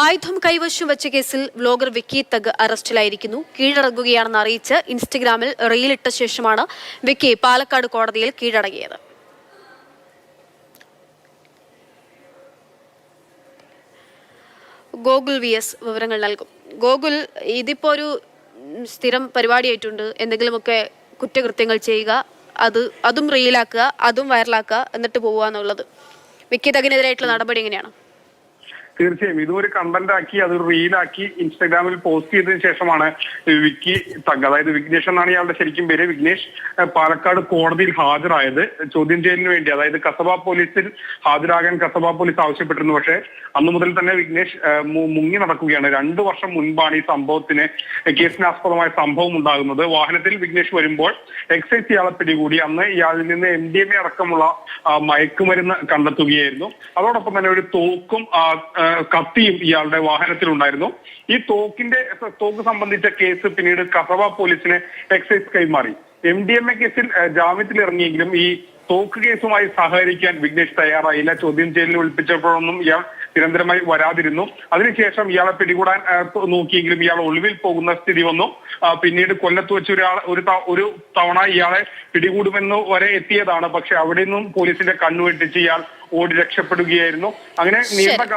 ആയുധം കൈവശം വെച്ച കേസിൽ വ്ലോഗർ വിക്കി തഗ് അറസ്റ്റിലായിരിക്കുന്നു. കീഴടങ്ങുകയാണെന്ന് അറിയിച്ച് ഇൻസ്റ്റഗ്രാമിൽ റീലിട്ട ശേഷമാണ് വിക്കി പാലക്കാട് കോടതിയിൽ കീഴടങ്ങിയത്. ഗോകുൽ വി എസ് വിവരങ്ങൾ നൽകും. ഗോകുൽ ഇതിപ്പോ ഒരു സ്ഥിരം പരിപാടിയായിട്ടുണ്ട്. എന്തെങ്കിലുമൊക്കെ കുറ്റകൃത്യങ്ങൾ ചെയ്യുക അത് അതും റീലാക്കുക അതും വൈറലാക്കുക എന്നിട്ട് പോവുക എന്നുള്ളത്. വിക്കി തകിനെതിരായിട്ടുള്ള നടപടി എങ്ങനെയാണ്? തീർച്ചയായും. ഇതും ഒരു കണ്ടന്റ് ആക്കി അത് റീലാക്കി ഇൻസ്റ്റാഗ്രാമിൽ പോസ്റ്റ് ചെയ്തതിനു ശേഷമാണ് വിക്കി തഗ്. അതായത് വിഘ്നേഷ് എന്നാണ് ഇയാളുടെ ശരിക്കും പേര്. വിഘ്നേഷ് പാലക്കാട് കോടതിയിൽ ഹാജരായത് ചോദ്യം ചെയ്യലിന് വേണ്ടി. അതായത് കസബ പോലീസിൽ ഹാജരാകാൻ കസബ പോലീസ് ആവശ്യപ്പെട്ടിരുന്നു. പക്ഷേ അന്നു മുതൽ തന്നെ വിഘ്നേഷ് മുങ്ങി നടക്കുകയാണ്. രണ്ടു വർഷം മുൻപാണ് ഈ സംഭവത്തിന് കേസിനാസ്പദമായ സംഭവം ഉണ്ടാകുന്നത്. വാഹനത്തിൽ വിഘ്നേഷ് വരുമ്പോൾ എക്സൈസ് ഇയാളെ പിടികൂടി. അന്ന് ഇയാളിൽ നിന്ന് എം ഡി എം എ അടക്കമുള്ള മയക്കുമരുന്ന് കണ്ടെത്തുകയായിരുന്നു. അതോടൊപ്പം തന്നെ ഒരു തോക്കും കത്തിയും ഇയാളുടെ വാഹനത്തിലുണ്ടായിരുന്നു. ഈ തോക്കിന്റെ തോക്ക് സംബന്ധിച്ച കേസ് പിന്നീട് കസബ പോലീസിന് എക്സൈസ് കൈമാറി. എം ഡി എം എ കേസിൽ ജാമ്യത്തിൽ ഇറങ്ങിയെങ്കിലും ഈ തോക്ക് കേസുമായി സഹകരിക്കാൻ വിഘ്നേഷ് തയ്യാറായില്ല. ചോദ്യം ചെയ്യലിൽ വിളിപ്പിച്ചപ്പോഴൊന്നും ഇയാൾ നിരന്തരമായി വരാതിരുന്നു. അതിനുശേഷം ഇയാളെ പിടികൂടാൻ നോക്കിയെങ്കിലും ഇയാൾ ഒളിവിൽ പോകുന്ന സ്ഥിതി വന്നു. പിന്നീട് കൊല്ലത്ത് വെച്ച് ഒരാൾ ഒരു ഒരു തവണ ഇയാളെ പിടികൂടുമെന്ന് വരെ എത്തിയതാണ്. പക്ഷെ അവിടെ നിന്നും പോലീസിന്റെ കണ്ണുവെട്ടിച്ച് ഇയാൾ ഓടി രക്ഷപ്പെടുകയായിരുന്നു. അങ്ങനെ നീണ്ട